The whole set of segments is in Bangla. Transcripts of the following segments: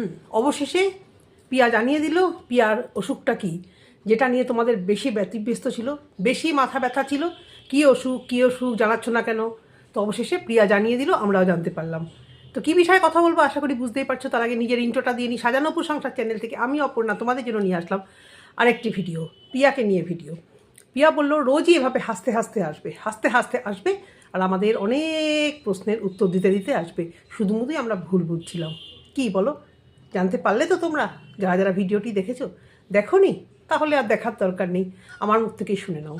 হুম, অবশেষে পিয়া জানিয়ে দিল, পিয়ার অসুখটা কি? যেটা নিয়ে তোমাদের বেশি ব্যতিব্যস্ত ছিল, বেশি মাথা ব্যথা ছিল, কী অসুখ কী অসুখ জানাচ্ছ না কেন? তো অবশেষে প্রিয়া জানিয়ে দিল, আমরাও জানতে পারলাম। তো কী বিষয়ে কথা বলব আশা করি বুঝতেই পারছ, তার আগে নিজের ইন্ট্রোটা দিয়ে নিই সাজানোপুর সংসার চ্যানেল থেকে আমি অপর্ণা তোমাদের জন্য নিয়ে আসলাম আরেকটি ভিডিও পিয়াকে নিয়ে ভিডিও পিয়া বলল, রোজই এভাবে হাসতে হাসতে আসবে, হাসতে হাসতে আসবে আর আমাদের অনেক প্রশ্নের উত্তর দিতে দিতে আসবে। শুধুমুধুই আমরা ভুল বুঝছিলাম। কি বলো? জানতে পারলে তো তোমরা, যারা যারা ভিডিওটি দেখেছ, দেখোনি, তাহলে আর দেখার দরকার নেই, আমার মুখ থেকেই শুনে নাও।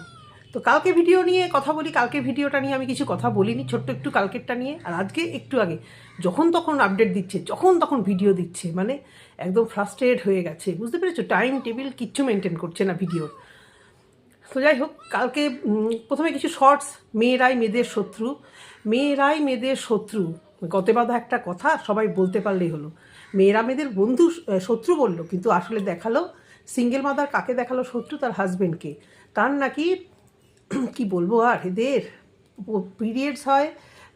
তো কালকে ভিডিও নিয়ে কথা বলি, কালকে ভিডিওটা নিয়ে আমি কিছু কথা বলিনি, ছোট্ট একটু কালকেরটা নিয়ে, আর আজকে একটু আগে, যখন তখন আপডেট দিচ্ছে, যখন তখন ভিডিও দিচ্ছে মানে একদম ফ্রাস্ট্রেট হয়ে গেছে, বুঝতে পেরেছ? টাইম টেবিল কিচ্ছু মেনটেন করছে না ভিডিওর তো যাই হোক, কালকে প্রথমে কিছু শর্টস মেয়েরাই মেয়েদের শত্রু, মেয়েরাই মেয়েদের শত্রু, গতে বাঁধা একটা কথা সবাই বলতে পারলেই হলো। মেয়েরা মেয়েদের বন্ধু শত্রু বলল, কিন্তু আসলে দেখাল সিঙ্গেল মাদার কাকে দেখাল শত্রু? তার হাজবেন্ডকে তার নাকি, কি বলব আর, এদের পিরিয়ডস হয়,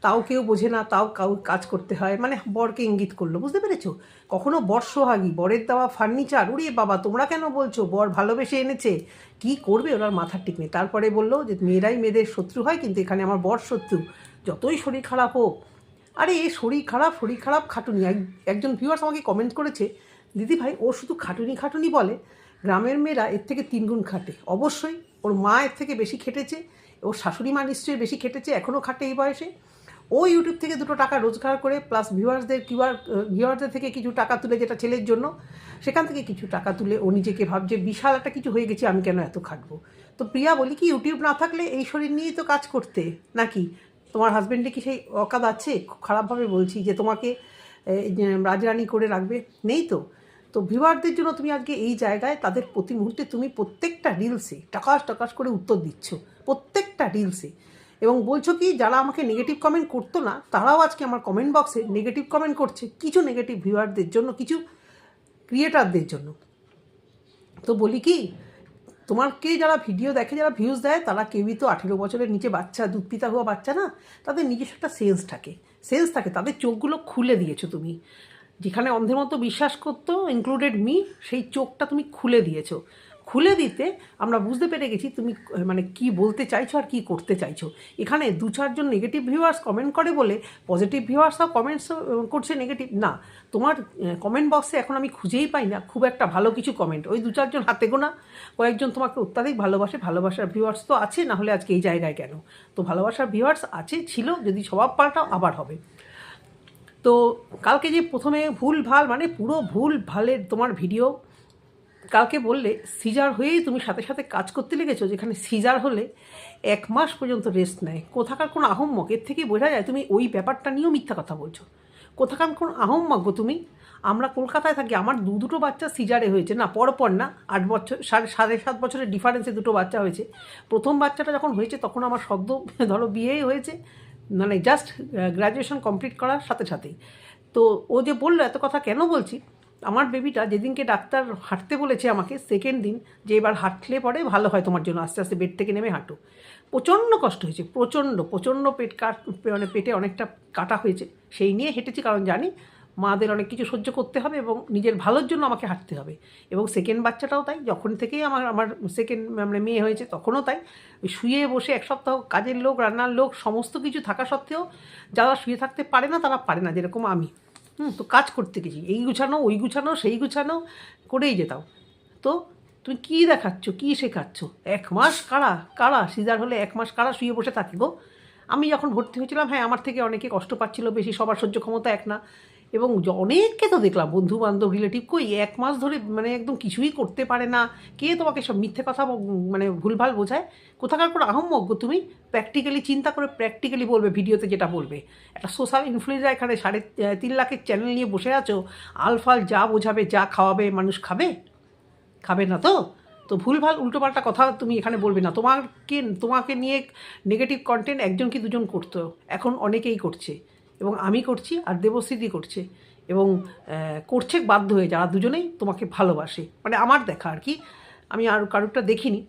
তাও কেউ বোঝে না, তাও কাউ কাজ করতে হয়। মানে বরকে ইঙ্গিত করল, বুঝতে পেরেছ? কখনো বর সোহাগী, বরের দেওয়া ফার্নিচার উড়িয়ে বাবা, তোমরা কেন বলছো? বর ভালোবেসে এনেছে। কি করবে ওনার মাথার ঠিক নেই। তারপরে বলল যে, মেয়েরাই মেয়েদের শত্রু হয়, কিন্তু এখানে আমার বর শত্রু। যতই শরীর খারাপ হোক আরে, এ শরীর খারাপ শরীর খারাপ, খাটুনি। এক- একজন ভিউয়ার্স আমাকে কমেন্ট করেছে, দিদি ভাই, ও শুধু খাটুনি খাটুনি বলে। গ্রামের মেয়েরা এর থেকে তিনগুণ খাটে। অবশ্যই, ওর মা এর থেকে বেশি খেটেছে, ওর শাশুড়ি মা নিশ্চয়ই বেশি খেটেছে এখনও খাটে এই বয়সে। ও ইউটিউব থেকে দুটো টাকা রোজগার করে প্লাস ভিউয়ার্সদের কিউআর ভিউয়ার্সদের থেকে কিছু টাকা তুলে যেটা ছেলের জন্য, সেখান থেকে কিছু টাকা তুলে ও নিজেকে ভাবছে, বিশাল একটা কিছু হয়ে গেছে, আমি কেন এত খাটবো? তো প্রিয়া বলি কি ইউটিউব না থাকলে এই শরীর নিয়েই তো কাজ করতে, নাকি? তোমার হাজব্যান্ডে কি সেই অকাদ আছে? খারাপভাবে বলছি যে তোমাকে রাজরানি করে রাখবে। নেই তো। তো ভিউয়ারদের জন্য তুমি আজকে এই জায়গায় তাদের প্রতি মুহূর্তে তুমি প্রত্যেকটা রিলসে টাকাস টাকাস করে উত্তর দিচ্ছ। প্রত্যেকটা রিলসে এবং বলছো কি, যারা আমাকে নেগেটিভ কমেন্ট করতো না, তারাও আজকে আমার কমেন্ট বক্সে নেগেটিভ কমেন্ট করছে। কিছু নেগেটিভ ভিউয়ারদের জন্য, কিছু ক্রিয়েটারদের জন্য। তো বলি কি তোমাকে যারা ভিডিও দেখে, যারা ভিউজ দেয়, তারা কেউই তো আঠেরো বছরের নিচে বাচ্চা দুধ পিতা হওয়া বাচ্চা না, তাদের নিজস্ব একটা সেন্স থাকে। সেন্স থাকে, তাদের চোখগুলো খুলে দিয়েছ তুমি। যেখানে অন্ধের মতো বিশ্বাস করতো ইনক্লুডেড মি সেই চোখটা তুমি খুলে দিয়েছ। খুলে দিতে আমরা বুঝতে পেরে গেছি তুমি মানে কি বলতে চাইছো আর কি করতে চাইছো। এখানে দু চারজন নেগেটিভ ভিউয়ার্স কমেন্ট করে বলে পজিটিভ ভিউয়ার্সরাও কমেন্টস করছে নেগেটিভ না, তোমার কমেন্ট বক্সে এখন আমি খুঁজেই পাই না, খুব একটা ভালো কিছু কমেন্ট ওই দু চারজন হাতে গোনা, কয়েকজন তোমাকে অত্যাধিক ভালোবাসে, ভালোবাসার ভিউয়ার্স তো আছে, না হলে আজকে এই জায়গায় কেন? তো ভালোবাসার ভিউয়ার্স আছে, ছিল, যদি স্বভাব পাল্টাও আবার হবে। তো কালকে যে প্রথমে ভুল ভালো মানে পুরো ভুল ভালের তোমার ভিডিও কালকে বললে, সিজার হয়েই তুমি সাথে সাথে কাজ করতে লেগেছো, যেখানে সিজার হলে এক মাস পর্যন্ত রেস্ট নেয়। কোথাকার কোনো আহম্মক? এর থেকেই বোঝা যায় তুমি ওই ব্যাপারটা নিয়েও মিথ্যা কথা বলছো। কোথাকার কোন আহম্মক গো তুমি? আমরা কলকাতায় থাকি, আমার দু দুটো বাচ্চা সিজারে হয়েছে। না, পরপর না, আট বছর, সাড়ে সাড়ে সাত বছরের ডিফারেন্সে দুটো বাচ্চা হয়েছে। প্রথম বাচ্চাটা যখন হয়েছে, তখন আমার সদ্য, ধরো, বিয়েই হয়েছে। মানে জাস্ট গ্র্যাজুয়েশন কমপ্লিট করার সাথে সাথেই। তো ও যে বলল, এত কথা কেন বলছি? আমার বেবিটা যেদিনকে ডাক্তার হাঁটতে বলেছে আমাকে সেকেন্ড দিন, যে এবার হাঁটলে পরে ভালো হয় তোমার জন্য, আস্তে আস্তে বেড থেকে নেমে হাঁটো। প্রচণ্ড কষ্ট হয়েছে, প্রচণ্ড প্রচণ্ড পেট কাট মানে পেটে অনেকটা কাটা হয়েছে, সেই নিয়ে হেঁটেছি, কারণ জানি মাদের অনেক কিছু সহ্য করতে হবে এবং নিজের ভালোর জন্য আমাকে হাঁটতে হবে। এবং সেকেন্ড বাচ্চাটাও তাই, যখন থেকেই আমার আমার সেকেন্ড মানে মেয়ে হয়েছে, তখনও তাই। শুয়ে বসে এক সপ্তাহ কাজের লোক, রান্নার লোক, সমস্ত কিছু থাকা সত্ত্বেও যারা শুয়ে থাকতে পারে না, তারা পারে না, যেরকম আমি। হুম, তো কাজ করতে গেছি। এই গুছানো, ওই গুছানো, সেই গুছানো, করেই যেতাম। তো তুমি কী দেখাচ্ছ? কী শেখাচ্ছ? এক মাস কারা? কারা? সিজার হলে এক মাস কারা শুয়ে বসে থাকি গো আমি যখন ভর্তি হয়েছিলাম হ্যাঁ আমার থেকে অনেকে কষ্ট পাচ্ছিল, বেশি সবার সহ্য ক্ষমতা এক না। এবং অনেককে তো দেখলাম বন্ধু বান্ধব রিলেটিভ কই, এক মাস ধরে মানে একদম কিছুই করতে পারে না। কে তোমাকে সব মিথ্যে কথা মানে ভুলভাল বোঝায়? কোথাকার কোনো আহম্মক গো তুমি? প্র্যাকটিক্যালি চিন্তা করে প্র্যাকটিক্যালি বলবে ভিডিওতে যেটা বলবে। একটা সোশ্যাল ইনফ্লুয়েন্সার এখানে সাড়ে তিন লাখের চ্যানেল নিয়ে বসে আছো আলফাল যা বোঝাবে, যা খাওয়াবে, মানুষ খাবে? খাবে না তো? তো ভুলভাল উল্টোপাল্টা কথা তুমি এখানে বলবে না। তোমাকে তোমাকে নিয়ে নেগেটিভ কন্টেন্ট একজন কি দুজন করতো? এখন অনেকেই করছে। এবং আমি করছি আর দেবশ্রীদি করছে। এবং করছে বাধ্য হয়ে যারা দুজনেই তোমাকে ভালোবাসে। মানে আমার দেখা আর কি। আমি আর কারোরটা দেখিনি।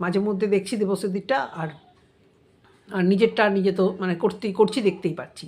মাঝে মধ্যে দেখছি দেবশ্রীদিরটা আর আর নিজেরটা নিজে তো মানে করতেই করছি দেখতেই পাচ্ছি।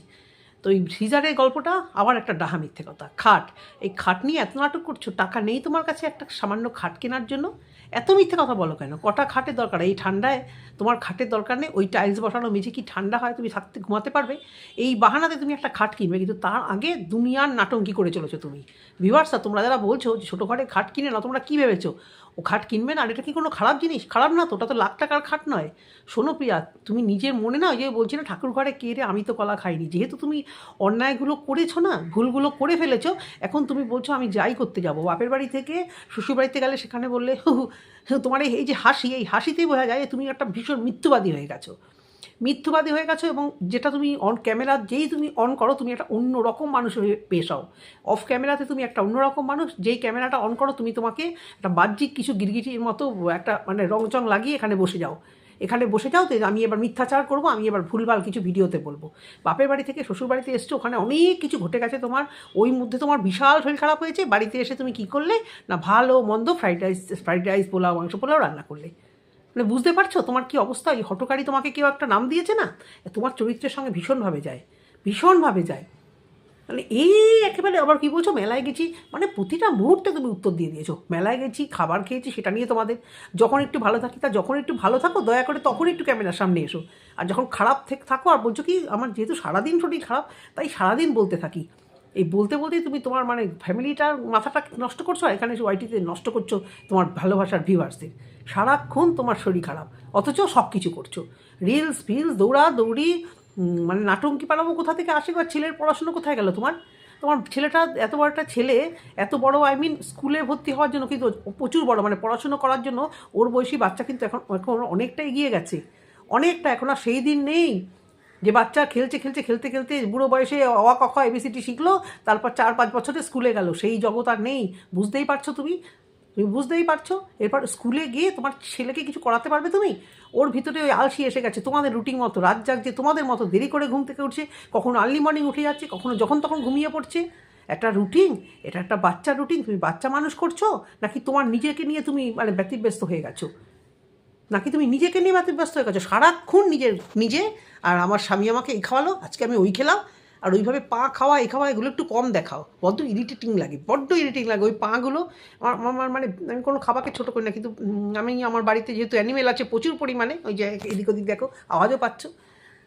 তো এই সিজারের গল্পটা আবার একটা ডাহা মিথ্যে কথা। খাট। এই খাট নিয়ে এত নাটক করছ, টাকা নেই তোমার কাছে একটা সামান্য খাট কেনার জন্য? এত মিথ্যে কথা বলো কেন? কটা খাটের দরকার? এই ঠান্ডায় তোমার খাটের দরকার নেই? ওই টাইলস বসানো মেঝে কি ঠান্ডা হয়? তুমি থাকতে ঘুমাতে পারবে? এই বাহানাতে তুমি একটা খাট কিনবে কিন্তু তার আগে দুনিয়ার নাটঙ্কি করে চলেছো তুমি। ভিভার্সা তোমরা যারা বলছো যে ছোটো ঘরে খাট কিনে না তোমরা কী ভেবেছো? ও খাট কিনবে না? আর এটা কি কোনো খারাপ জিনিস? খারাপ না তো ওটা তো লাখ টাকার খাট নয়। শোনো প্রিয়া তুমি নিজের মনে না ওই যে বলছি না ঠাকুর ঘরে কে রে আমি তো কলা খাইনি। যেহেতু তুমি অন্যায়গুলো করেছ না ভুলগুলো করে ফেলেছো এখন তুমি বলছো আমি যাই করতে যাব। বাপের বাড়ি থেকে শ্বশুর বাড়িতে গেলে সেখানে বললে "হু, হু, হু, তোমার এই যে হাসি, এই হাসিতেই বোঝা যায় তুমি একটা ভীষণ মিথ্যুবাদী হয়ে গেছো। মিথ্যবাদী হয়ে গেছো এবং যেটা তুমি অন ক্যামেরা যেই তুমি অন করো, তুমি একটা অন্য রকম মানুষ হয়ে পেশ হও অফ ক্যামেরাতে তুমি একটা অন্যরকম মানুষ, যেই ক্যামেরাটা অন করো, তুমি তোমাকে একটা বাহ্যিক কিছু গিরগিটির মতো একটা মানে রংচং লাগিয়ে এখানে বসে যাও। এখানে বসে যাও, তো আমি এবার মিথ্যাচার করব, আমি এবার ভুলভাল কিছু ভিডিওতে বলব। বাপের বাড়ি থেকে শ্বশুর বাড়িতে এসছো, ওখানে অনেক কিছু ঘটে গেছে তোমার, ওই মধ্যে তোমার বিশাল শরীর খারাপ হয়েছে, বাড়িতে এসে তুমি কী করলে? না, ভালো, মন্দ, fried rice fried rice, pulao, মাংস, পোলাও রান্না করলে। মানে বুঝতে পারছ তোমার কি অবস্থা? এই হটকারী তোমাকে কেউ একটা নাম দিয়েছে না? তোমার চরিত্রের সঙ্গে ভীষণভাবে যায় ভীষণভাবে যায়। মানে এই একেবারে আবার কি বলছো, মেলায় গেছি। মানে প্রতিটা মুহূর্তে তুমি উত্তর দিয়ে দিয়েছ। মেলায় গেছি, খাবার খেয়েছি, সেটা নিয়ে তোমাদের। যখন একটু ভালো থাকি, তা যখন একটু ভালো থাকো, দয়া করে তখন একটু ক্যামেরার সামনে এসো। আর যখন খারাপ থেকে আর বলছো কি, আমার যেহেতু সারাদিন শরীর খারাপ, তাই সারাদিন বলতে থাকি। এই বলতে বলতেই তুমি তোমার মানে ফ্যামিলিটার মাথাটা নষ্ট করছ এখানে এসে ওয়াইটিতে নষ্ট করছ তোমার ভালোবাসার ভিউয়ার্সদের সারাক্ষণ তোমার শরীর খারাপ, অথচ সব কিছু করছ। রিলস ফিলস দৌড়া দৌড়ি মানে নাটঙ্কি পালাবো? কোথা থেকে আসে বা ছেলের পড়াশুনো কোথায় গেল তোমার? তোমার ছেলেটা এত বড় একটা ছেলে, এত বড় আই মিন স্কুলে ভর্তি হওয়ার জন্য কিন্তু প্রচুর বড় মানে পড়াশুনো করার জন্য ওর বয়সী বাচ্চা কিন্তু এখন এখন অনেকটা এগিয়ে গেছে। অনেকটা, এখন আর সেই দিন নেই যে বাচ্চা খেলছে খেলছে, খেলতে খেলতে বুড়ো বয়সে অওয়া ক এবিসিটি শিখলো, তারপর চার পাঁচ বছরে স্কুলে গেল। সেই জগৎ আর নেই। বুঝতেই পারছ তুমি? তুমি বুঝতেই পারছ? এরপর স্কুলে গিয়ে তোমার ছেলেকে কিছু করাতে পারবে তুমি? ওর ভিতরে ওই আলসি এসে গেছে, তোমাদের রুটিন মতো, রাত জাগছে, তোমাদের মতো দেরি করে ঘুম থেকে উঠছে, কখনো আর্লি মর্নিং উঠে যাচ্ছে, কখনো যখন তখন ঘুমিয়ে পড়ছে। একটা রুটিন, এটা একটা বাচ্চা রুটিন, তুমি বাচ্চা মানুষ করছ? নাকি তোমার নিজেকে নিয়ে তুমি মানে ব্যতিব্যস্ত হয়ে গেছো? নাকি তুমি নিজেকে নিয়ে ব্যতিব্যস্ত হয়ে গেছো? সারাক্ষণ নিজের, নিজে, আর আমার স্বামী আমাকে এই খাওয়ালো, আজকে আমি ওই খেলাম আর ওইভাবে পা খাওয়া, এই খাওয়া, এগুলো একটু কম দেখাও। বড্ড ইরিটেটিং লাগে, বড্ড ইরিটেটিং লাগে। ওই পাগুলো আমার মানে আমি কোনো খাবারকে ছোটো করি না, কিন্তু আমি আমার বাড়িতে যেহেতু অ্যানিমেল আছে প্রচুর পরিমাণে, ওই যে এদিক ওদিক দেখো, আওয়াজও পাচ্ছ।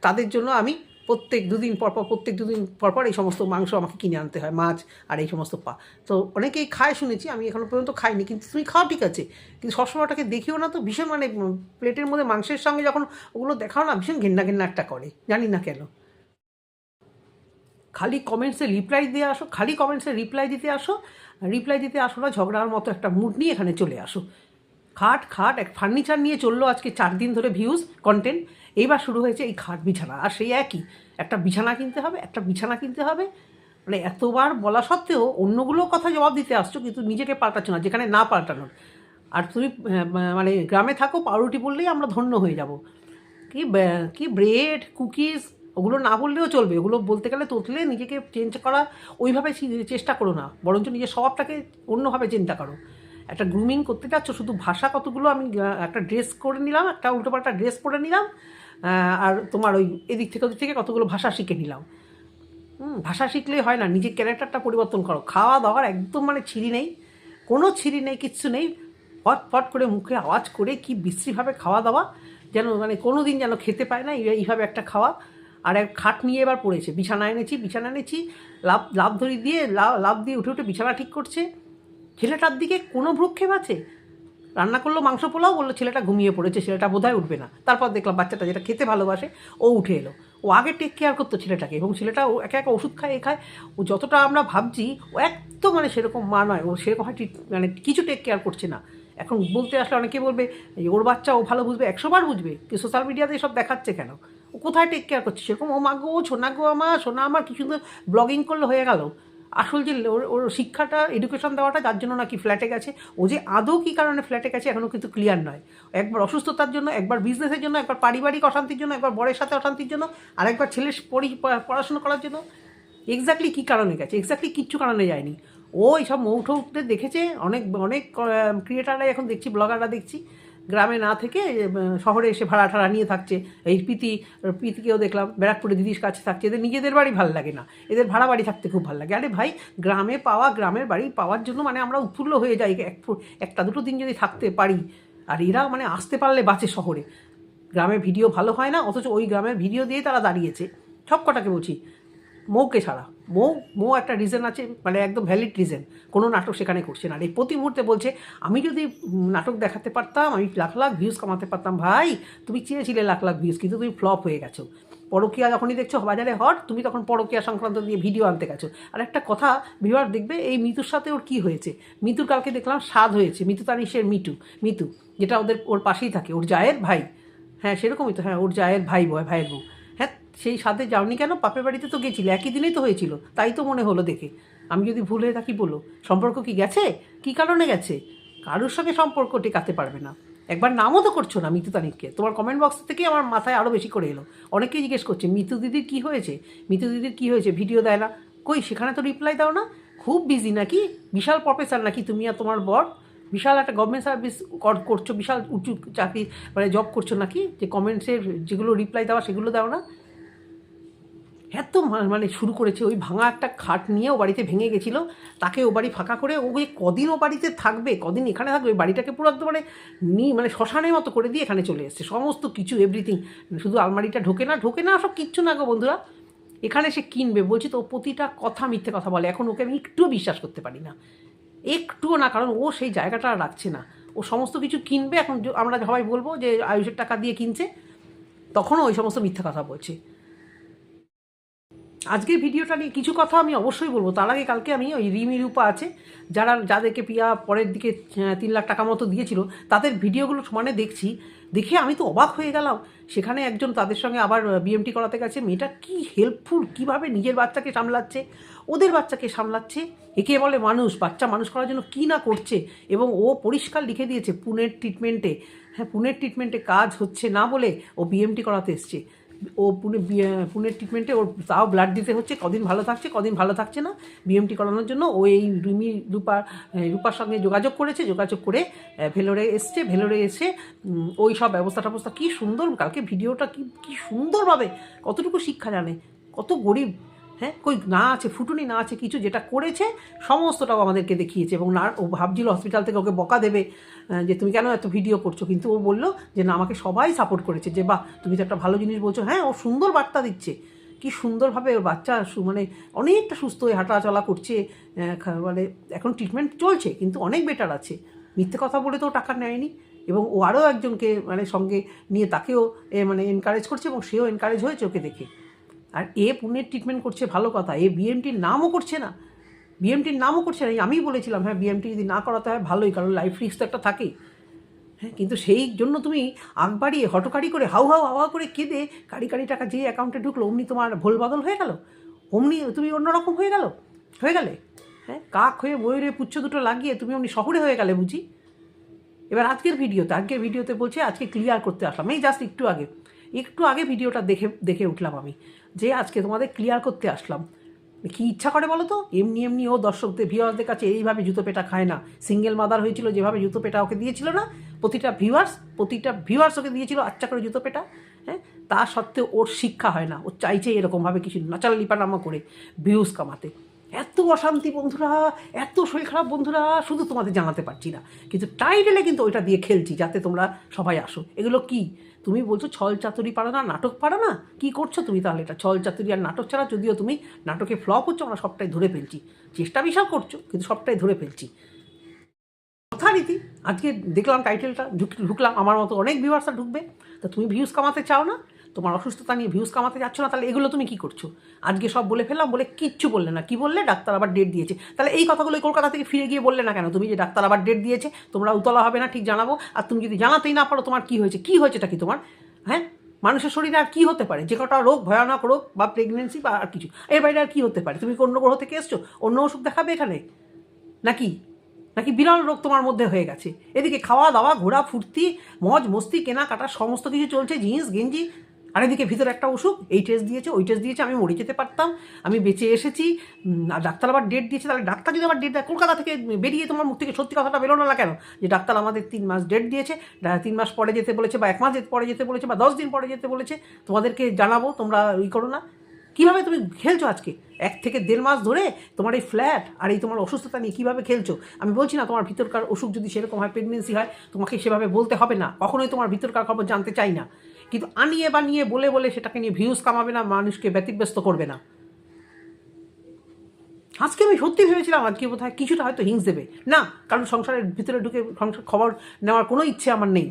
তাদের জন্য আমি প্রত্যেক দুদিন পর পর, প্রত্যেক দুদিন পর পর এই সমস্ত মাংস আমাকে কিনে আনতে হয়, মাছ আর এই সমস্ত পা। তো অনেকেই খায় শুনেছি, আমি এখনও পর্যন্ত খাইনি, কিন্তু তুমি খাও ঠিক আছে। কিন্তু সবসময় ওটাকে দেখিও না তো, ভীষণ মানে প্লেটের মধ্যে মাংসের সঙ্গে যখন ওগুলো দেখাও না, ভীষণ ঘেন্না ঘেন্না একটা করে, জানি না কেন। খালি কমেন্টসে রিপ্লাই দিয়ে আসো, খালি কমেন্টসে রিপ্লাই দিতে আসো রিপ্লাই দিতে আসো না, ঝগড়ার মতো একটা মুড নিয়ে এখানে চলে আসো। খাট খাট, এক ফার্নিচার নিয়ে চলল আজকে চার দিন ধরে ভিউজ কন্টেন্ট এইবার শুরু হয়েছে এই খাট বিছানা, আর সেই একই। একটা বিছানা কিনতে হবে, একটা বিছানা কিনতে হবে। মানে এতবার বলা সত্ত্বেও অন্যগুলোর কথা জবাব দিতে আসছো, কিন্তু নিজেকে পাল্টাচ্ছ না, যেখানে না পাল্টানোর। আর তুমি মানে গ্রামে থাকো, পাউরুটি বললেই আমরা ধন্য হয়ে যাব। কি কি ব্রেড কুকিজ ওগুলো না বললেও চলবে। ওগুলো বলতে গেলে তোতলে নিজেকে চেঞ্জ করা, ওইভাবে চেষ্টা করো না। বরঞ্চ নিজের স্বভাবটাকে অন্যভাবে চিন্তা করো। একটা গ্রুমিং করতে যাচ্ছ, শুধু ভাষা কতগুলো আমি একটা ড্রেস করে নিলাম, একটা উল্টোপাল্টা ড্রেস পরে নিলাম আর তোমার ওই এদিক থেকে ওদিক থেকে কতগুলো ভাষা শিখে নিলাম। ভাষা শিখলেই হয় না, নিজের ক্যারেক্টারটা পরিবর্তন করো। খাওয়া দাওয়ার একদম মানে ছিঁড়ি নেই, কোনো ছিঁড়ি নেই, কিচ্ছু নেই। ফট ফট করে মুখে আওয়াজ করে কি বিশ্রীভাবে খাওয়া দাওয়া, যেন মানে কোনো দিন যেন খেতে পায় না এইভাবে একটা খাওয়া। আর এক খাট নিয়ে এবার পড়েছে। বিছানা এনেছি বিছানা এনেছি লাভ লাভ ধরি দিয়ে লাভ দিয়ে উঠে উঠে বিছানা ঠিক করছে। ছেলেটার দিকে কোনো ভ্রুক্ষেপ আছে? রান্না করল মাংস পোলাও, বলল ছেলেটা ঘুমিয়ে পড়েছে, ছেলেটা বোধহয় উঠবে না। তারপর দেখলাম বাচ্চাটা যেটা খেতে ভালোবাসে, ও উঠে এলো। ও আগে টেক কেয়ার করতো ছেলেটাকে এবং ছেলেটা ও একা একা ওষুধ খায়, এ খায়। ও যতটা আমরা ভাবছি, ও একদম মানে সেরকম মা নয়। ও সেরকম হয় মানে কিছু টেক কেয়ার করছে না। এখন বলতে আসলে অনেকে বলবে ওর বাচ্চা ও ভালো বুঝবে একশোবার বুঝবে। কি সোশ্যাল মিডিয়াতে সব দেখাচ্ছে কেন? কোথায় টেক কেয়ার করছে সেরকম, ও মা গো, সোনা গো আমার সোনা আমার কি সুন্দর ব্লগিং করলে হয়ে গেল। আসল যে ওর ওর শিক্ষাটা এডুকেশন দেওয়াটা যার জন্য নাকি ফ্ল্যাটে গেছে। ও যে আদৌ কী কারণে ফ্ল্যাটে গেছে এখনও কিন্তু ক্লিয়ার নয়। একবার অসুস্থতার জন্য, একবার বিজনেসের জন্য, একবার পারিবারিক অশান্তির জন্য, একবার বরের সাথে অশান্তির জন্য আরেকবার ছেলের পড়ি, পড়াশোনা করার জন্য। এক্স্যাক্টলি কী কারণে গেছে? এক্স্যাক্টলি কিচ্ছু কারণে যায়নি। ও এইসব মৌঠৌতে দেখেছে, অনেক অনেক ক্রিয়েটাররাই এখন দেখছি ব্লগাররা দেখছি। গ্রামে না থেকে শহরে এসে ভাড়া ঠাড়া নিয়ে থাকছে। এই প্রীতি, প্রীতিকেও দেখলাম, ব্যারাকপুরে দিদির কাছে থাকছে। এদের নিজেদের বাড়ি ভালো লাগে না। এদের ভাড়া বাড়ি থাকতে খুব ভালো লাগে। আরে ভাই, গ্রামে পাওয়া, গ্রামের বাড়ি পাওয়ার জন্য মানে আমরা উৎফুল্ল হয়ে যাই। এক একটা দুটো দিন যদি থাকতে পারি। আর এরা মানে আসতে পারলে বাঁচে শহরে। গ্রামের ভিডিও ভালো হয় না, অথচ ওই গ্রামের ভিডিও দিয়ে তারা দাঁড়িয়েছে। সব কটাকে বলছি। মৌকে ছাড়া। মৌ মৌ একটা রিজন আছে মানে একদম ভ্যালিড রিজন কোনো নাটক সেখানে করছে না। এই প্রতি মুহূর্তে বলছে, আমি যদি নাটক দেখাতে পারতাম, আমি লাখ লাখ ভিউজ কামাতে পারতাম, ভাই। তুমি চেয়েছিলে লাখ লাখ ভিউজ কিন্তু তুমি ফ্লপ হয়ে গেছো। পরকিয়া যখনই দেখছ, বাজারে হট, তুমি তখন পরকিয়া সংক্রান্ত দিয়ে ভিডিও আনতে গেছো। আর একটা কথা ভিউয়ার দেখবে, এই মিতুর সাথে ওর কি হয়েছে? মিতুর কালকে দেখলাম স্বাদ হয়েছে, মিতু তানিশের মিটু মিতু, যেটা ওদের, ওর পাশেই থাকে, ওর জায়ের ভাই। হ্যাঁ সেরকমই তো হ্যাঁ ওর জায়ের ভাই বয়, ভাইয়ের বউ। সেই সাথে যাওনি কেন? বাপের বাড়িতে তো গেছিলে, একই দিনেই তো হয়েছিল। তাই তো মনে হলো দেখে। আমি যদি ভুল হয়ে থাকি বলো, সম্পর্ক কি গেছে? কি কারণে গেছে? কারোর সঙ্গে সম্পর্ক টেকাতে পারবে না। একবার নামও তো করছ না মিতু তারিখকে তোমার কমেন্ট বক্স থেকে আমার মাথায় আরও বেশি করে এলো। অনেকেই জিজ্ঞেস করছে, মিতু দিদির কী হয়েছে? মিতু দিদির কী হয়েছে? ভিডিও দেয় না। কই, সেখানে তো রিপ্লাই দাও না? খুব বিজি নাকি? বিশাল প্রফেসর নাকি তুমি আর তোমার বর? বিশাল একটা গভর্নমেন্ট সার্ভিস করছ, বিশাল উঁচু চাকরি মানে জব করছ নাকি? যে কমেন্টসের যেগুলো রিপ্লাই দেওয়া, সেগুলো দাও না? এত মানে শুরু করেছে, ওই ভাঙা একটা খাট নিয়ে ও বাড়িতে ভেঙে গেছিল, তাকে ও বাড়ি ফাঁকা করে ও ওই কদিন ও বাড়িতে থাকবে, কদিন এখানে থাকবে ওই বাড়িটাকে পুরো একদম মানে নি মানে শ্মশানের মতো করে দিয়ে এখানে চলে এসছে, সমস্ত কিছু এভরিথিং শুধু আলমারিটা ঢোকে না ঢোকে না, সব কিচ্ছু না গো বন্ধুরা। এখানে সে কিনবে, বলছি তো প্রতিটা কথা মিথ্যে কথা বলে, এখন ওকে আমি একটুও বিশ্বাস করতে পারি না। একটুও না, কারণ ও সেই জায়গাটা আর রাখছে না। ও সমস্ত কিছু কিনবে, এখন আমরা সবাই বলব যে আয়ুষের টাকা দিয়ে কিনছে, তখনও ওই সমস্ত মিথ্যা কথা বলছে। আজকের ভিডিওটা নিয়ে কিছু কথা আমি অবশ্যই বলব। তার আগে কালকে আমি ওই রিমি, রূপা আছে, যারা, যাদেরকে পিয়া পরের দিকে তিন লাখ টাকা মতো দিয়েছিল, তাদের ভিডিওগুলো সমানে দেখছি, দেখে আমি তো অবাক হয়ে গেলাম। সেখানে একজন তাদের সঙ্গে আবার বিএমটি করাতে গেছে। মেয়েটা কি হেল্পফুল কীভাবে নিজের বাচ্চাকে সামলাচ্ছে? ওদের বাচ্চাকে সামলাচ্ছে? একে বলে মানুষ, বাচ্চা মানুষ করার জন্য কী না করছে? এবং ও পরিষ্কার লিখে দিয়েছে পুনের ট্রিটমেন্টে হ্যাঁ পুনের ট্রিটমেন্টে কাজ হচ্ছে না বলে ও বিএমটি করাতে এসছে। ও পুনে পুনের ট্রিটমেন্টে ওর তাও ব্লাড দিতে হচ্ছে, কদিন ভালো থাকছে, কদিন ভালো থাকছে না। বিএমটি করানোর জন্য ও এই রুমি, রূপা রূপার সঙ্গে যোগাযোগ করেছে, যোগাযোগ করে ভেলোরে এসছে, ভেলোরে এসে ওই সব ব্যবস্থা টাবস্থা কী সুন্দর, কালকে ভিডিওটা কী কী সুন্দরভাবে, কতটুকু শিক্ষা জানে, কত গরিব। হ্যাঁ? কই না আছে, ফুটুনি না আছে, কিছু যেটা করেছে, সমস্তটাও আমাদেরকে দেখিয়েছে। এবং না, ও ভাবছিল হসপিটাল থেকে ওকে বকা দেবে যে তুমি কেন এত ভিডিও করছ? কিন্তু ও বলল যে, না, আমাকে সবাই সাপোর্ট করেছে, যে, বাহ, তুমি তো একটা ভালো জিনিস বলছো। হ্যাঁ ও সুন্দর বার্তা দিচ্ছে। কি সুন্দরভাবে ওর বাচ্চা মানে অনেকটা সুস্থ হয়ে হাঁটা চলা করছে মানে এখন ট্রিটমেন্ট চলছে, কিন্তু অনেক বেটার আছে। মিথ্যে কথা বলে তো টাকা নেয়নি। এবং ও আরও একজনকে মানে সঙ্গে নিয়ে তাকেও মানে এনকারেজ করছে এবং সেও এনকারেজ হয়েছে ওকে দেখে। আর এ পুনের ট্রিটমেন্ট করছে, ভালো কথা। এ বিএমটির নামও করছে না। বিএমটির নামও করছে না। আমিই বলেছিলাম হ্যাঁ বিএমটি যদি না করাতে হয় ভালোই, কারণ লাইফ রিস্ক তো একটা থাকেই। হ্যাঁ কিন্তু সেই জন্য তুমি আগ বাড়িয়ে হটকারি করে হাউ হাউ হাওয়া করে কেঁদে কারি কারি টাকা যে অ্যাকাউন্টে ঢুকলো, অমনি তোমার ভোল বদল হয়ে গেল? অমনি তুমি অন্যরকম হয়ে গেল? হয়ে গেলে? হ্যাঁ কাক হয়ে ময়ূরে পুচ্ছ দুটো লাগিয়ে তুমি অমনি শহরে হয়ে গেলে বুঝি? এবার আজকের ভিডিওতে আজকের ভিডিওতে বলছে, আজকে ক্লিয়ার করতে আসলাম। এই জাস্ট একটু আগে। একটু আগে ভিডিওটা দেখে দেখে উঠলাম আমি, যে আজকে তোমাদের ক্লিয়ার করতে আসলাম। কি ইচ্ছা করে বলো তো? এমনি এমনি ও দর্শকদের ভিউয়ার্সদের কাছে এইভাবে জুতো পেটা খায় না। সিঙ্গেল মাদার হয়েছিল, যেভাবে জুতো পেটা ওকে দিয়েছিল না, প্রতিটা ভিউয়ার্স প্রতিটা ভিউয়ার্স ওকে দিয়েছিল আচ্ছা করে জুতো পেটা হ্যাঁ? তা সত্ত্বেও ওর শিক্ষা হয় না। ও চাইছে এরকমভাবে কিছু নাচাল লিপানামা করে ভিউজ কামাতে। এত অশান্তি বন্ধুরা, এত শরীর খারাপ বন্ধুরা, শুধু তোমাদের জানাতে পারছি না। কিন্তু টাইটেলে কিন্তু ওইটা দিয়ে খেলছি, যাতে তোমরা সবাই আসো। এগুলো কি? তুমি বলছো ছল চাতুরি পারো না, নাটক পারো না? কি করছ তুমি তাহলে? এটা ছল চাতুরি আর নাটক ছাড়া যদিও তুমি নাটকে ফ্লপ হচ্ছে, আমরা সবটাই ধরে ফেলছি। চেষ্টা বিশাল করছ, কিন্তু সবটাই ধরে ফেলছি। যথারীতি, আজকে দেখলাম টাইটেলটা ঢুক- ঢুকলাম, আমার মতো অনেক ভিউয়ার্সরা ঢুকবে। তা তুমি ভিউজ কামাতে চাও না? তোমার অসুস্থতা নিয়ে ভিউজ কামাতে যাচ্ছ না, তাহলে এগুলো তুমি কি করছ? আজকে সব বলে ফেললাম, বলে কিচ্ছু বললে না। কি বললে? ডাক্তার আবার ডেট দিয়েছে। তাহলে এই কথাগুলো কলকাতা থেকে ফিরে গিয়ে বললে না কেন? তুমি যে ডাক্তার আবার ডেট দিয়েছে, তোমরা উতলা হবে না, ঠিক জানাব। আর তুমি যদি জানাতেই না পারো, তোমার কি হয়েছে? কি হয়েছেটা কি তোমার? হ্যাঁ? মানুষের শরীরে আর কি হতে পারে? যে কটা রোগ, ভয়ানক রোগ বা প্রেগনেন্সি বা আর কিছু। এর বাইরে আর কি হতে পারে? তুমি অন্য গ্রহ থেকে এসছো? অন্য ওষুধ দেখাবে এখানে? নাকি? নাকি বিরল রোগ তোমার মধ্যে হয়ে গেছে? এদিকে খাওয়া দাওয়া ঘোরা ফুর্তি মজ মস্তি কেনাকাটা, সমস্ত কিছু চলছে, জিন্স, গেঞ্জি আর এদিকে ভিতরে একটা অসুখ, এই টেস্ট দিয়েছে, ওই টেস্ট দিয়েছে, আমি মরে যেতে পারতাম, আমি বেঁচে এসেছি আর ডাক্তার আবার ডেট দিয়েছে, তাহলে ডাক্তার যদি আবার ডেট দেয়, কলকাতা থেকে বেরিয়ে তোমার মুখ থেকে সত্যি কথাটা বেরোনো না কেন? যে ডাক্তার আমাদের তিন মাস ডেট দিয়েছে তিন মাস পরে যেতে বলেছে, বা এক মাস পরে যেতে বলেছে, বা দশ দিন পরে যেতে বলেছে, তোমাদেরকে জানাব, তোমরা ওই করো না। কীভাবে তুমি খেলছো আজকে? এক থেকে দেড় মাস ধরে তোমার এই ফ্ল্যাট আর এই তোমার অসুস্থতা নিয়ে কীভাবে খেলছো? আমি বলছি না, তোমার ভিতরকার অসুখ যদি সেরকম হয় প্রেগনেন্সি হয়, তোমাকে সেভাবে বলতে হবে না। কখনোই তোমার ভিতরকার খবর জানতে চাই না। কিন্তু আনিয়ে বানিয়ে বলে বলে সেটাকে নিয়ে ভিউজ কামাবে না, মানুষকে ব্যতিব্যস্ত করবে না। আজকে আমি সত্যি ভেবেছিলাম, আজকে বোধহয় কিছুটা হয়তো হিংস দেবে। না, কারণ সংসারের ভিতরে ঢুকে সংসার খবর নেওয়ার কোনো ইচ্ছে আমার নেই।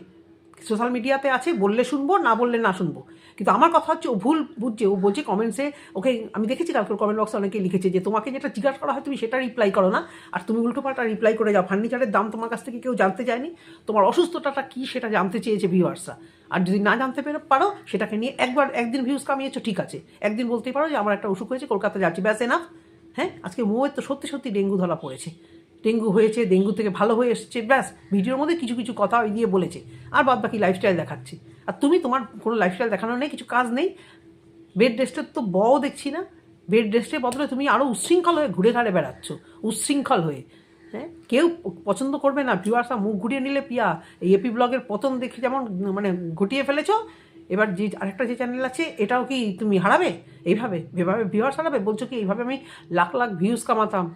সোশ্যাল মিডিয়াতে আছে, বললে শুনব, না বললে না শুনব। কিন্তু আমার কথা হচ্ছে ও ভুল বুঝছে, ও বলছে কমেন্টসে ওকে আমি দেখেছি কালকে কমেন্ট বক্সে অনেকে লিখেছে যে, তোমাকে যেটা জিজ্ঞাসা করা হয় তুমি সেটা রিপ্লাই করো না। আর তুমি উল্টো পাল্টা রিপ্লাই করে যাও। ফার্নিচারের দাম তোমার কাছ থেকে কেউ জানতে চায়নি। তোমার অসুস্থতাটা কী সেটা জানতে চেয়েছে ভিউয়ার্সরা আর যদি না জানতে পেরে পারো, সেটাকে নিয়ে একবার একদিন ভিউজ কামিয়েছো, ঠিক আছে। একদিন বলতেই পারো যে, আমার একটা অসুখ হয়েছে, কলকাতা যাচ্ছি। ব্যাস এনাফ হ্যাঁ আজকে মোয়ের তো সত্যি সত্যি ডেঙ্গু ধরা পড়েছে। ডেঙ্গু হয়েছে, ডেঙ্গু থেকে ভালো হয়ে এসছে, ব্যাস। ভিডিওর মধ্যে কিছু কিছু কথা ওই দিয়ে বলেছে। আর বাদ বাকি লাইফস্টাইল দেখাচ্ছে। আর তুমি তোমার কোনো লাইফস্টাইল দেখানো নেই, কিছু কাজ নেই। বেড রেস্টের তো বও দেখছি না। বেড রেস্টের বদলে তুমি আরও উচ্ছৃঙ্খল হয়ে ঘুরে ঘাড়ে বেড়াচ্ছ, উচ্ছৃঙ্খল হয়ে। হ্যাঁ? কেউ পছন্দ করবে না। ভিউয়ার্সরা মুখ ঘুরিয়ে নিলে পিয়া, এই এপি ব্লগের পতন দেখে যেমন মানে ঘটিয়ে ফেলেছ, এবার যে আরেকটা যে চ্যানেল আছে, এটাও কি তুমি হারাবে? এইভাবে এভাবে ভিউয়ার্স হারাবে, বলছো কি, এইভাবে আমি লাখ লাখ ভিউজ কামাতাম।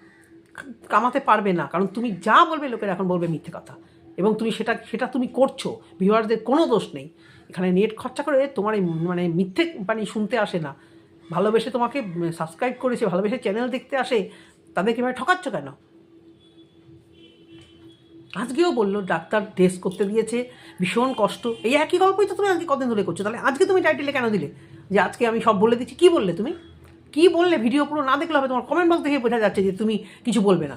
কামাতে পারবে না, কারণ তুমি যা বলবে লোকের এখন বলবে মিথ্যে কথা। এবং তুমি সেটা সেটা তুমি করছ। ভিউয়ারদের কোনো দোষ নেই। এখানে নেট খরচা করে তোমার এই মানে মিথ্যে মানে শুনতে আসে না। ভালোবেসে তোমাকে সাবস্ক্রাইব করেছে, ভালোবেসে চ্যানেল দেখতে আসে, তাদেরকে এভাবে ঠকাচ্ছ কেন? আজকেও বলল, ডাক্তার টেস্ট করতে দিয়েছে, ভীষণ কষ্ট। এই একই গল্পই তো তুমি আজকে কদিন ধরে করছ? তাহলে আজকে তুমি টাইটেলে কেন দিলে? যে আজকে আমি সব বলে দিচ্ছি, কি বললে তুমি? কি বললে? ভিডিও পুরো না দেখলে হবে, তোমার কমেন্ট বক্স দেখে বোঝা যাচ্ছে যে তুমি কিছু বলবে না।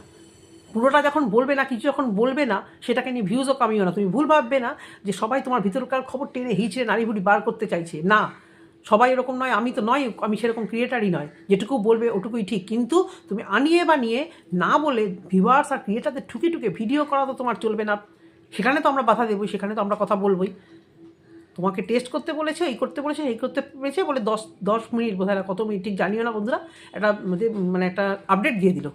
পুরোটা যখন বলবে না, কিছু যখন বলবে না, সেটাকে নিয়ে ভিউজও কামিও না। তুমি ভুল ভাববে না যে সবাই তোমার ভিতরকার খবর টেনে হিচড়ে নারী বুড়ি বার করতে চাইছে। না, সবাই এরকম নয়, আমি তো নয়, আমি সেরকম ক্রিয়েটারই নয়। যেটুকু বলবে ওটুকুই ঠিক। কিন্তু তুমি আনিয়ে বানিয়ে না বলে ভিউয়ার্স আর ক্রিয়েটারদের ঠুকে ঠুকে ভিডিও করা তো তোমার চলবে না। সেখানে তো আমরা বাধা দেবই, সেখানে তো আমরা কথা বলবোই। তোমাকে টেস্ট করতে বলেছে, এই করতে বলেছে এই করতে বলেছে বলে দশ দশ মিনিট না কত মিনিট ঠিক জানিও না বন্ধুরা। একটা মানে একটা আপডেট দিয়ে দিল।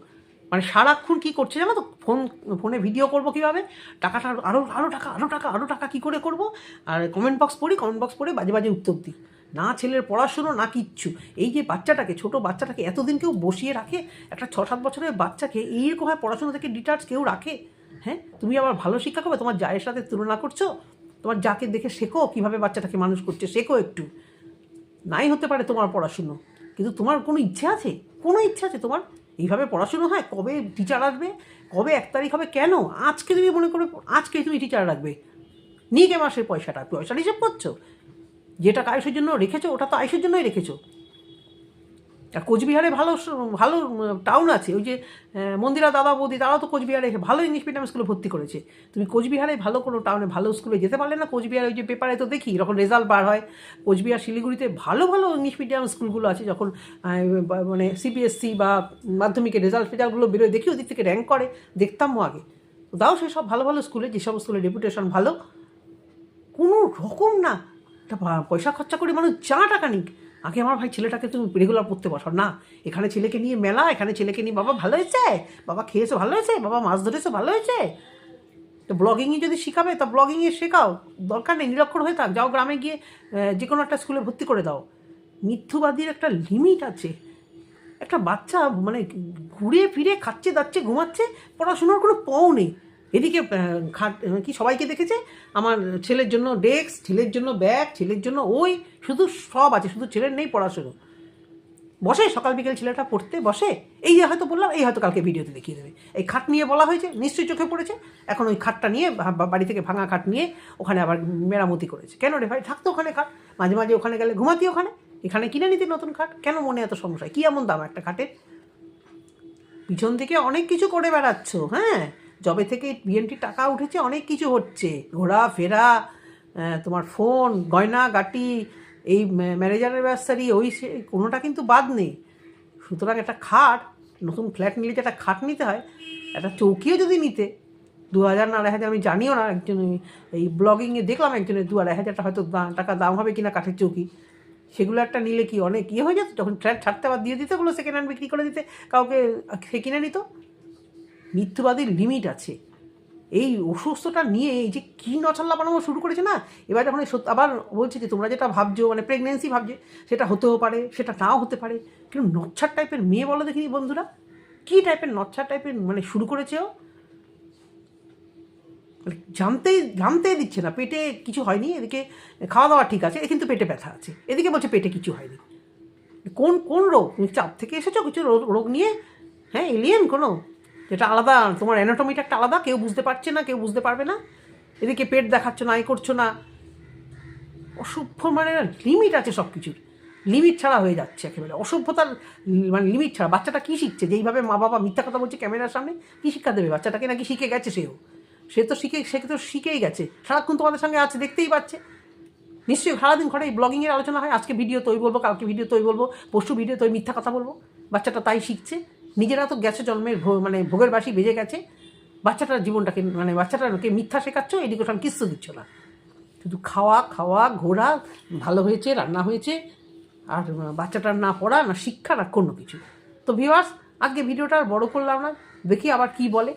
মানে সারাক্ষণ কী করছে জানো তো? ফোন, ফোনে ভিডিও করব কীভাবে? টাকাটা আরও আরও টাকা আরও টাকা আরও টাকা কী করে করব? আর কমেন্ট বক্স পড়ি কমেন্ট বক্স পড়ে বাজে বাজে উত্তর দিই। না ছেলের পড়াশুনো, না কিচ্ছু। এই যে বাচ্চাটাকে, ছোট বাচ্চাটাকে এতদিন কেউ বসিয়ে রাখে, একটা ছ সাত বছরের বাচ্চাকে এইরকমভাবে পড়াশোনা থেকে ডিটাচ কেউ রাখে? হ্যাঁ? তুমি আবার ভালো শিক্ষা করবে, তোমার জায়ের সাথে তুলনা করছ? তোমার যাকে দেখে শেখো কীভাবে বাচ্চাটাকে মানুষ করছে, শেখো একটু। নাই হতে পারে তোমার পড়াশুনো। কিন্তু তোমার কোনো ইচ্ছে আছে? কোনো ইচ্ছে আছে তোমার? এইভাবে পড়াশুনো হয়? কবে টিচার আসবে? কবে এক তারিখ হবে? কেন? আজকে তুমি মনে করো, আজকে তুমি টিচার রাখবে। নিয়ে কে মাসের পয়সাটা? পয়সাটা হিসেব করছ? যেটা আয়ুষের জন্য রেখেছো, ওটা তো আয়ুষের জন্যই রেখেছো। আর কোচবিহারে ভালো ভালো টাউন আছে। ওই যে মন্দিরা, দাদা, বৌদি, তারাও তো কোচবিহারে ভালো ইংলিশ মিডিয়াম স্কুলে ভর্তি করেছে। তুমি কোচবিহারে ভালো কোনো টাউনে ভালো স্কুলে যেতে পারলে না, কোচবিহার ওই যে পেপারে তো দেখি যখন রেজাল্ট বার হয়। কোচবিহার, শিলিগুড়িতে ভালো ভালো ইংলিশ মিডিয়াম স্কুলগুলো আছে, যখন মানে সিবিএসসি বা মাধ্যমিকের রেজাল্ট ফেজাল্টগুলো বেরোয়, দেখি ওদিক থেকে র্যাঙ্ক করে দেখতামও আগে। দাও সেসব ভালো ভালো স্কুলে যেসব স্কুলে রেপুটেশন ভালো। কোনো রকম না পয়সা খরচা করে মানুষ যা টাকা নিক আগে আমার ভাই ছেলেটাকে তুমি রেগুলার পড়তে বসাও না, এখানে ছেলেকে নিয়ে মেলা, এখানে ছেলেকে নিয়ে বাবা ভালো হয়েছে, বাবা খেয়েছে ভালো হয়েছে, বাবা মাছ ধরেছে ভালো হয়েছে। তো ব্লগিংয়ে যদি শেখাবে, তা ব্লগিংয়ে শেখাও, দরকার নেই, নিরক্ষর হয়ে থাক, যাও গ্রামে গিয়ে যে কোনো একটা স্কুলে ভর্তি করে দাও। মিথ্যুবাদীর একটা লিমিট আছে। একটা বাচ্চা মানে ঘুরে ফিরে খাচ্ছে, দাচ্ছে, ঘুমাচ্ছে, পড়াশোনার কোনো পও নেই। এদিকে খাট কি সবাইকে দেখেছে? আমার ছেলের জন্য ডেস্ক, ছেলের জন্য ব্যাগ, ছেলের জন্য ওই, শুধু সব আছে, শুধু ছেলের নেই পড়াশুনো। বসে, সকাল বিকেল ছেলেটা পড়তে বসে, এই যে হয়তো বললাম, এই হয়তো কালকে ভিডিওতে দেখিয়ে দেবে। এই খাট নিয়ে বলা হয়েছে, নিশ্চয়ই চোখে পড়েছে। এখন ওই খাটটা নিয়ে বাড়ি থেকে ভাঙা খাট নিয়ে ওখানে আবার মেরামতি করেছে। কেন রে ভাই? থাকতো ওখানে খাট। মাঝে মাঝে ওখানে গেলে ঘুমাতি ওখানে। এখানে কিনে নিতে নতুন খাট? কেন মনে এত সমস্যা? কী এমন দাম একটা খাটের? পিছন থেকে অনেক কিছু করে বেড়াচ্ছ হ্যাঁ? যবে থেকে বিএনটি টাকা উঠেছে, অনেক কিছু হচ্ছে। ঘোরা, ফেরা তোমার ফোন, গয়না, গাটি, এই ম্যানেজারের ব্যবসারই, ওই সে, কোনোটা কিন্তু বাদ নেই। সুতরাং একটা খাট, নতুন ফ্ল্যাট নিলে যে একটা খাট নিতে হয়, একটা চৌকিও যদি নিতে দু হাজার না আড়াই হাজার, আমি জানিও না, একজন এই ব্লগিংয়ে দেখলাম একজনের দু আড়াই হাজারটা হয়তো টাকা দাম হবে কিনা কাঠের চৌকি। সেগুলো একটা নিলে কি, অনেক ইয়ে হয়ে যেত, যখন ট্র্যাক ছাড়তে আবার দিয়ে দিতে, ওগুলো সেকেন্ড হ্যান্ড বিক্রি করে দিতে, কাউকে সে কিনে নিত। মিথ্যুবাদীর লিমিট আছে। এই অসুস্থতা নিয়ে এই যে কী নছাল্লা বানানো শুরু করেছে না, এবার যখন আবার বলছে যে তোমরা যেটা ভাবছ মানে প্রেগনেন্সি ভাবছে, সেটা হতেও পারে, সেটা নাও হতে পারে। কিন্তু নচ্ছার টাইপের মেয়ে বলো দেখিনি বন্ধুরা? কী টাইপের নচ্ছার টাইপের মানে শুরু করেছে ও? মানে জানতেই জানতেই দিচ্ছে না। পেটে কিছু হয়নি, এদিকে খাওয়া দাওয়া ঠিক আছে কিন্তু পেটে ব্যথা আছে। এদিকে বলছে পেটে কিছু হয়নি। কোন কোন রোগ? তুমি চাপ থেকে এসেছ, কিছু রোগ নিয়ে? হ্যাঁ এলিয়েন কোনো? যেটা আলাদা, তোমার অ্যানাটমিটা একটা আলাদা, কেউ বুঝতে পারছে না, কেউ বুঝতে পারবে না। এদিকে পেট দেখাচ্ছ না এ করছ না। অসভ্য মানে লিমিট আছে সব কিছুর লিমিট ছাড়া হয়ে যাচ্ছে একেবারে। অসভ্যতার মানে লিমিট ছাড়া। বাচ্চাটা কী শিখছে? যেইভাবে মা বাবা মিথ্যা কথা বলছে ক্যামেরার সামনে, কী শিক্ষা দেবে? বাচ্চাটাকে নাকি শিখে গেছে সেও? সে তো শিখে, সে তো শিখেই গেছে। সারাক্ষণ তোমাদের সঙ্গে আছে, দেখতেই পাচ্ছে। নিশ্চয়ই সারাদিন ঘরে এই ব্লগিংয়ের আলোচনা হয়। আজকে ভিডিও তৈ বলব, কালকে ভিডিও তৈ বলব, পরশু ভিডিও তৈ মিথ্যা কথা বলব। বাচ্চাটা তাই শিখছে। নিজেরা তো গেছে জন্মের মানে ভোগের বাসি বেজে গেছে। বাচ্চাটার জীবনটাকে মানে বাচ্চাটাকে মিথ্যা শেখাচ্ছ এডুকেশন কিচ্ছু দিচ্ছ না। শুধু খাওয়া খাওয়া, ঘোরা, ভালো হয়েছে, রান্না হয়েছে, আর বাচ্চাটার না পড়া, না শিক্ষা, না কোনো কিছু। তো ভিওয়ার্স আজকে ভিডিওটা আর বড় করলাম না, দেখি আবার কি বলে।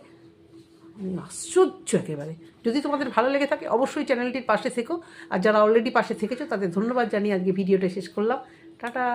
আশ্চর্য একেবারে। যদি তোমাদের ভালো লেগে থাকে, অবশ্যই চ্যানেলটির পাশে থেকো। আর যারা অলরেডি পাশে থেকেছো, তাদের ধন্যবাদ জানিয়ে আজকে ভিডিওটা শেষ করলাম। টাটা।